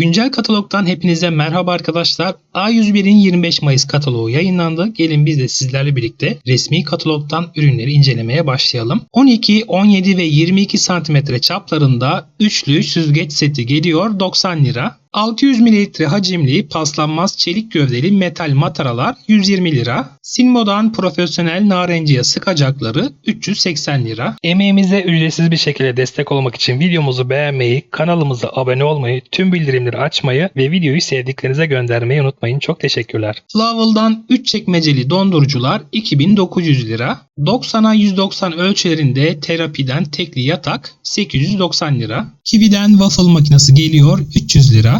Güncel katalogdan hepinize merhaba arkadaşlar. A101'in 25 Mayıs kataloğu yayınlandı. Gelin biz de sizlerle birlikte resmi katalogdan ürünleri incelemeye başlayalım. 12, 17 ve 22 cm çaplarında üçlü süzgeç seti geliyor 90 lira. 600 ml hacimli paslanmaz çelik gövdeli metal mataralar 120 lira. Sinmo'dan profesyonel narenciye sıkacakları 380 lira. Emeğimize ücretsiz bir şekilde destek olmak için videomuzu beğenmeyi, kanalımıza abone olmayı, tüm bildirimleri açmayı ve videoyu sevdiklerinize göndermeyi unutmayın. Çok teşekkürler. Flavel'dan 3 çekmeceli dondurucular 2900 lira. 90'a 190 ölçülerinde terapiden tekli yatak 890 lira. Kiwi'den waffle makinesi geliyor 300 lira.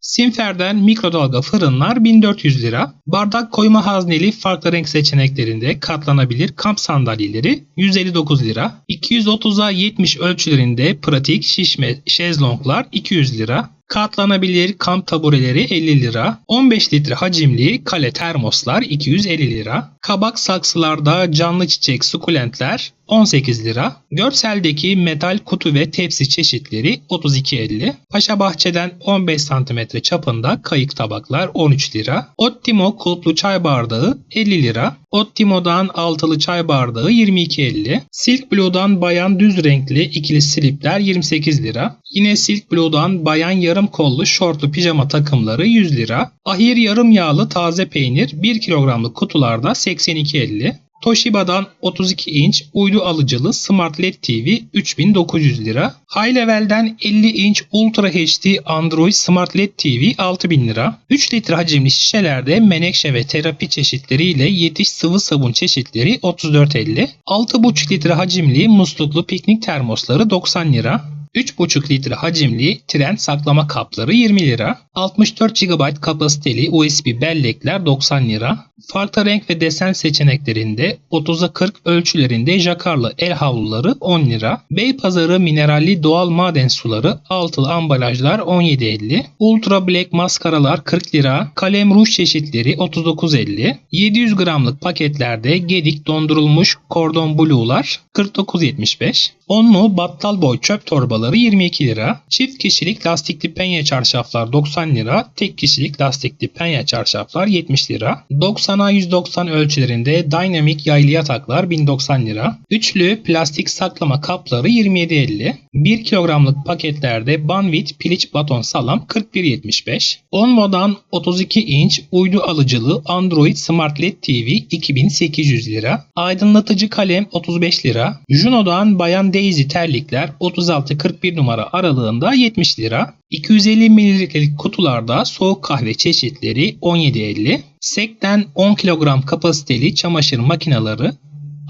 Simfer'den mikrodalga fırınlar 1400 lira. Bardak koyma hazneli farklı renk seçeneklerinde katlanabilir kamp sandalyeleri 159 lira. 230'a 70 ölçülerinde pratik şişme şezlonglar 200 lira. Katlanabilir kamp tabureleri 50 lira. 15 litre hacimli kale termoslar 250 lira. Kabak saksılarda canlı çiçek sukulentler 18 lira. Görseldeki metal kutu ve tepsi çeşitleri 32.50. Paşa Bahçe'den 15 cm çapında kayık tabaklar 13 lira. Ottimo kulplu çay bardağı 50 lira. Ottimo'dan altılı çay bardağı 22.50. Silk Blue'dan bayan düz renkli ikili slipler 28 lira. Yine Silk Blue'dan bayan yarım kollu şortlu pijama takımları 100 lira. Ahir yarım yağlı taze peynir 1 kilogramlık kutularda 82.50. Toshiba'dan 32 inç uydu alıcılı Smart LED TV 3900 lira. High Level'den 50 inç Ultra HD Android Smart LED TV 6000 lira. 3 litre hacimli şişelerde menekşe ve terapi çeşitleriyle yetiş sıvı sabun çeşitleri 34.50. 6,5 litre hacimli musluklu piknik termosları 90 lira. 3,5 litre hacimli trend saklama kapları 20 lira. 64 GB kapasiteli USB bellekler 90 lira. Farklı renk ve desen seçeneklerinde 30'a 40 ölçülerinde jakarlı el havluları 10 lira. Beypazarı mineralli doğal maden suları altılı ambalajlar 17.50. Ultra Black maskaralar 40 lira. Kalem ruj çeşitleri 39.50. 700 gramlık paketlerde Gedik dondurulmuş kordon blue'lar 49.75. Onlu battal boy çöp torbaları 22 lira. Çift kişilik lastikli penye çarşaflar 90 lira. Tek kişilik lastikli penye çarşaflar 70 lira. 90'a 190 ölçülerinde Dynamic yaylı yataklar 1090 lira. Üçlü plastik saklama kapları 27.50. 1 kilogramlık paketlerde Banvit piliç baton salam 41.75. Onmo'dan 32 inç uydu alıcılı Android Smart LED TV 2800 lira. Aydınlatıcı kalem 35 lira. Juno'dan Bayan Daisy terlikler 36-41 numara aralığında 70 lira. 250 mililitrelik kutularda soğuk kahve çeşitleri 17.50. Sekten 10 kilogram kapasiteli çamaşır makineleri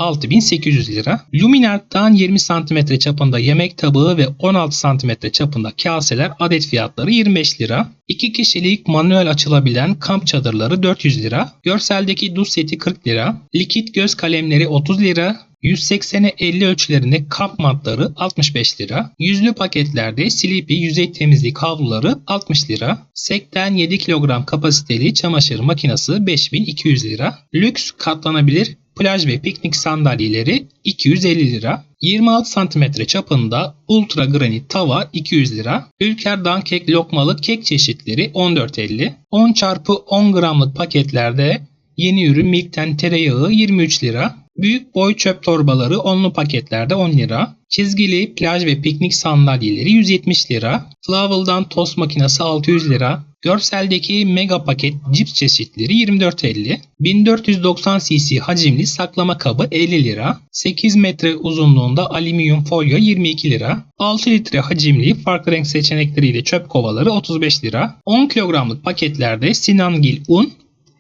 6800 lira. Luminart'tan 20 cm çapında yemek tabağı ve 16 cm çapında kaseler adet fiyatları 25 lira. 2 kişilik manuel açılabilen kamp çadırları 400 lira. Görseldeki duş seti 40 lira. Likit göz kalemleri 30 lira. 180'e 50 ölçülerinde kamp matları 65 lira. Yüzlü paketlerde Sleepy yüzey temizlik havluları 60 lira. Sekten 7 kilogram kapasiteli çamaşır makinesi 5200 lira. Lüks katlanabilir plaj ve piknik sandalyeleri 250 lira. 26 cm çapında ultra granit tava 200 lira. Ülker kek lokmalı kek çeşitleri 14.50. 10 çarpı 10 gramlık paketlerde yeni ürün Milk'ten tereyağı 23 lira. Büyük boy çöp torbaları onlu paketlerde 10 lira. Çizgili plaj ve piknik sandalyeleri 170 lira. Flavel'dan tost makinesi 600 lira. Görseldeki mega paket cips çeşitleri 24.50. 1490 cc hacimli saklama kabı 50 lira. 8 metre uzunluğunda alüminyum folyo 22 lira. 6 litre hacimli farklı renk seçenekleriyle çöp kovaları 35 lira. 10 kilogramlık paketlerde Sinangil un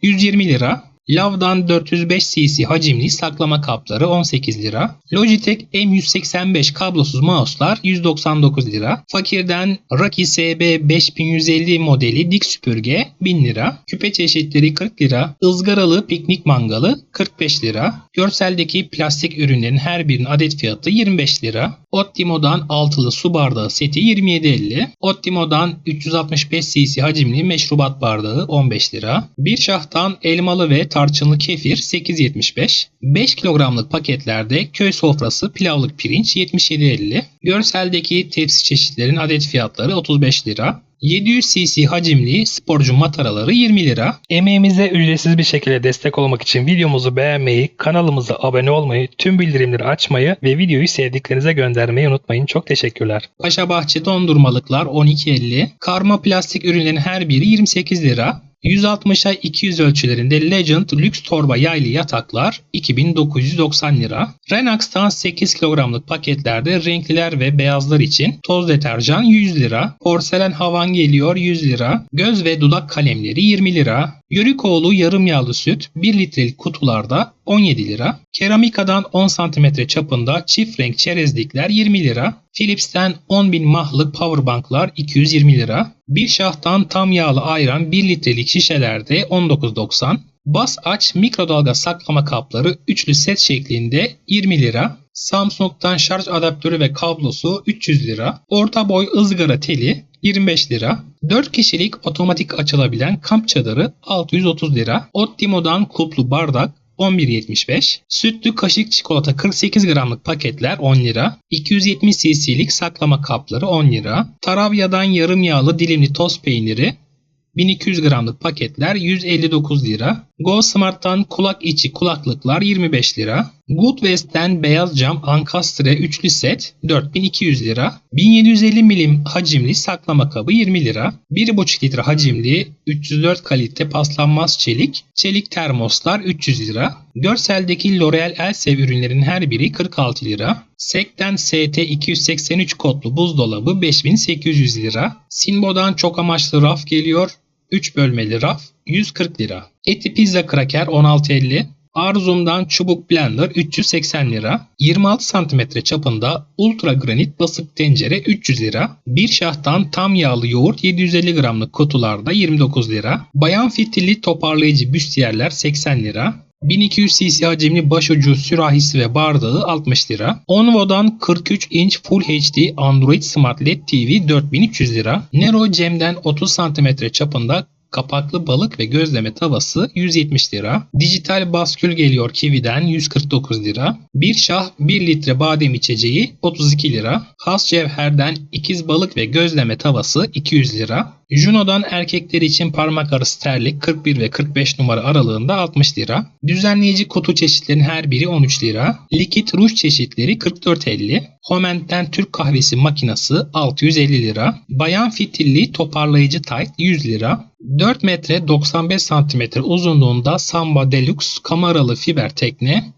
120 lira. Lav'dan 405 cc hacimli saklama kapları 18 lira. Logitech M185 kablosuz mouse'lar 199 lira. Fakirden Raki SB 5150 modeli dik süpürge 1000 lira. Küpe çeşitleri 40 lira. ızgaralı piknik mangalı 45 lira. Görseldeki plastik ürünlerin her birinin adet fiyatı 25 lira. Ottimo'dan altılı su bardağı seti 27.50. Ottimo'dan 365 cc hacimli meşrubat bardağı 15 lira. Bir şahtan elmalı ve tarçınlı kefir 8.75. 5 kilogramlık paketlerde köy sofrası pilavlık pirinç 77.50. Görseldeki tepsi çeşitlerin adet fiyatları 35 lira. 700 cc hacimli sporcu mataraları 20 lira. Emeğimize ücretsiz bir şekilde destek olmak için videomuzu beğenmeyi, kanalımıza abone olmayı, tüm bildirimleri açmayı ve videoyu sevdiklerinize göndermeyi unutmayın. Çok teşekkürler. Paşabahçe dondurmalıklar 12.50. Karma plastik ürünlerin her biri 28 lira. 160'a 200 ölçülerinde Legend lüks torba yaylı yataklar 2990 lira. Renax'tan 8 kilogramlık paketlerde renkliler ve beyazlar için toz deterjan 100 lira. Porselen havan geliyor 100 lira. Göz ve dudak kalemleri 20 lira. Yörükoğlu yarım yağlı süt 1 litrelik kutularda 17 lira. Keramikadan 10 cm çapında çift renk çerezlikler 20 lira. Philips'ten 10.000 mahlık powerbanklar 220 lira. Bir şahtan tam yağlı ayran 1 litrelik şişelerde 19.90. Bas aç mikrodalga saklama kapları üçlü set şeklinde 20 lira. Samsung'dan şarj adaptörü ve kablosu 300 lira. Orta boy ızgara teli 25 lira. 4 kişilik otomatik açılabilen kamp çadırı 630 lira. Ottimo'dan kulplu bardak 11.75. Sütlü kaşık çikolata 48 gramlık paketler 10 lira. 270 cc'lik saklama kapları 10 lira. Tarabya'dan yarım yağlı dilimli toz peyniri 1200 gramlık paketler 159 lira. Go Smart'tan kulak içi kulaklıklar 25 lira. Good West'ten beyaz cam ankastre üçlü set 4200 lira. 1750 milim hacimli saklama kabı 20 lira. 1,5 litre hacimli 304 kalite paslanmaz çelik çelik termoslar 300 lira. Görseldeki L'Oreal Elsev ürünlerin her biri 46 lira. Sekten ST 283 kodlu buzdolabı 5800 lira. Sinbo'dan çok amaçlı raf geliyor. 3 bölmeli raf 140 lira. Eti pizza kraker 16.50. Arzum'dan çubuk blender 380 lira. 26 cm çapında ultra granit basık tencere 300 lira. Bir şahtan tam yağlı yoğurt 750 gramlık kutularda 29 lira. Bayan fitilli toparlayıcı büstiyerler 80 lira. 1200 cc hacimli başucu sürahisi ve bardağı 60 lira. Onvo'dan 43 inç Full HD Android Smart LED TV 4300 lira. Nero Cem'den 30 cm çapında kapaklı balık ve gözleme tavası 170 lira. Dijital baskül geliyor Kiwi'den 149 lira. Bir şah 1 litre badem içeceği 32 lira. Has cevherden ikiz balık ve gözleme tavası 200 lira. Juno'dan erkekler için parmak arası terlik 41 ve 45 numara aralığında 60 lira. Düzenleyici kutu çeşitlerinin her biri 13 lira. Likit ruj çeşitleri 44.50. Homent'ten Türk kahvesi makinası 650 lira. Bayan fitilli toparlayıcı tayt 100 lira. 4 metre 95 santimetre uzunluğunda Samba Deluxe kameralı fiber tekne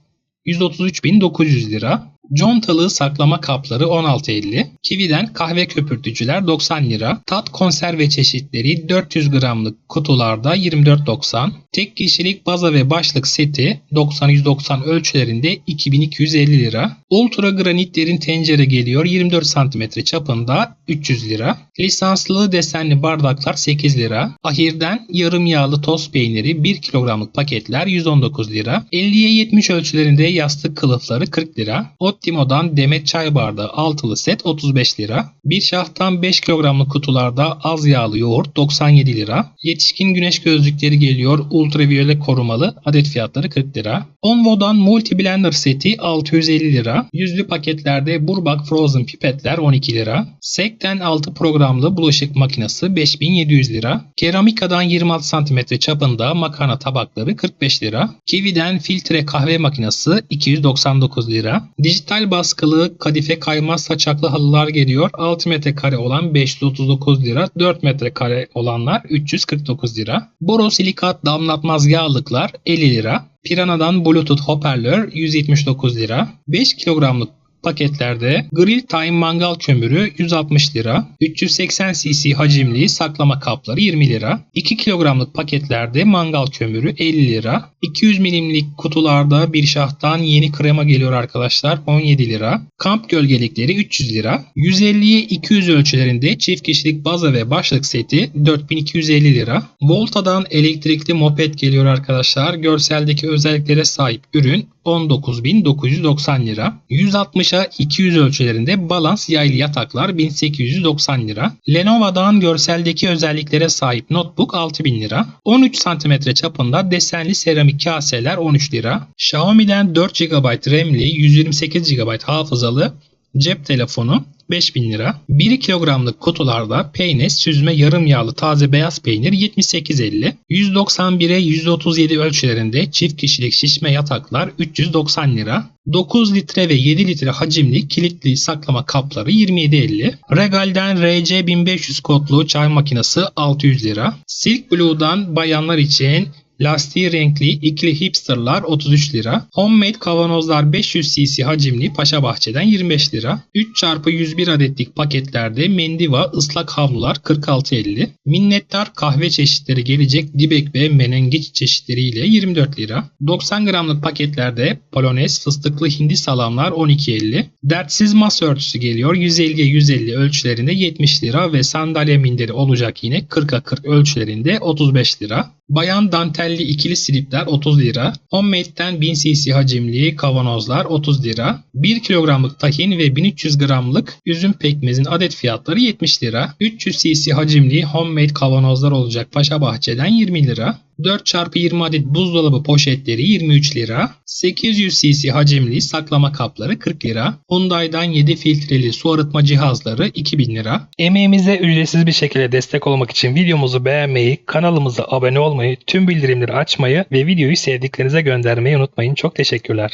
133.900 lira. Contalı saklama kapları 16.50. Kiwi'den kahve köpürtücüler 90 lira. Tat konserve çeşitleri 400 gramlık kutularda 24.90. Tek kişilik baza ve başlık seti 90-190 ölçülerinde 2250 lira. Ultra granit derin tencere geliyor 24 cm çapında 300 lira. Lisanslı desenli bardaklar 8 lira. Ahir'den yarım yağlı toz peyniri 1 kilogramlık paketler 119 lira. 50'ye 70 ölçülerinde yastık kılıfları 40 lira. Ottimo'dan demet çay bardağı altılı set 35 lira. Bir şahtan 5 kilogramlık kutularda az yağlı yoğurt 97 lira. Yetişkin güneş gözlükleri geliyor ultraviyole korumalı adet fiyatları 40 lira. Onvo'dan multi blender seti 650 lira. Yüzlü paketlerde Burbak Frozen pipetler 12 lira. Sekten 6 programlı bulaşık makinesi 5700 lira. Keramikadan 26 cm çapında makarna tabakları 45 lira. Kiwi'den filtre kahve makinesi 299 lira. Dijital baskılı kadife kaymaz saçaklı halılar geliyor. 6 metrekare olan 539 lira. 4 metrekare olanlar 349 lira. Borosilikat damlatmaz yağlıklar 50 lira. Pirana'dan Bluetooth hoparlör 179 lira. 5 kilogramlık paketlerde Grill Time mangal kömürü 160 lira. 380 cc hacimli saklama kapları 20 lira. 2 kilogramlık paketlerde mangal kömürü 50 lira. 200 milimlik kutularda bir şahtan yeni krema geliyor arkadaşlar 17 lira. Kamp gölgelikleri 300 lira. 150'ye 200 ölçülerinde çift kişilik baza ve başlık seti 4250 lira. Volta'dan elektrikli moped geliyor arkadaşlar. Görseldeki özelliklere sahip ürün 19.990 lira. 160'a 200 ölçülerinde balans yaylı yataklar 1890 lira. Lenovo'dan görseldeki özelliklere sahip notebook 6000 lira. 13 cm çapında desenli seramik kaseler 13 lira. Xiaomi'den 4 GB RAM'li 128 GB hafızalı cep telefonu 5000 lira. 1 kilogramlık kutularda peynir, süzme yarım yağlı taze beyaz peynir 78.50. 191'e 137 ölçülerinde çift kişilik şişme yataklar 390 lira. 9 litre ve 7 litre hacimli kilitli saklama kapları 27.50. Regal'den RC 1500 kodlu çay makinesi 600 lira. Silk Blue'dan bayanlar için Lastiği renkli ikili hipsterlar 33 lira. Homemade kavanozlar 500 cc hacimli Paşa Bahçe'den 25 lira. 3x101 adetlik paketlerde mendiva ıslak havlular 46.50. Minnettar kahve çeşitleri gelecek dibek ve menengiç çeşitleriyle 24 lira. 90 gramlık paketlerde polonez fıstıklı hindi salamlar 12.50. Dertsiz masa örtüsü geliyor 150'ye 150 ölçülerinde 70 lira ve sandalye minderi olacak yine 40'a 40 ölçülerinde 35 lira. Bayan dantelli ikili slipler 30 lira. Homemade'den 1000 cc hacimli kavanozlar 30 lira. 1 kilogramlık tahin ve 1300 gramlık üzüm pekmezin adet fiyatları 70 lira. 300 cc hacimli homemade kavanozlar olacak Paşa Bahçe'den 20 lira. 4x20 adet buzdolabı poşetleri 23 lira. 800 cc hacimli saklama kapları 40 lira. Hyundai'dan 7 filtreli su arıtma cihazları 2000 lira. Emeğimize ücretsiz bir şekilde destek olmak için videomuzu beğenmeyi, kanalımıza abone olmayı, tüm bildirimleri açmayı ve videoyu sevdiklerinize göndermeyi unutmayın. Çok teşekkürler.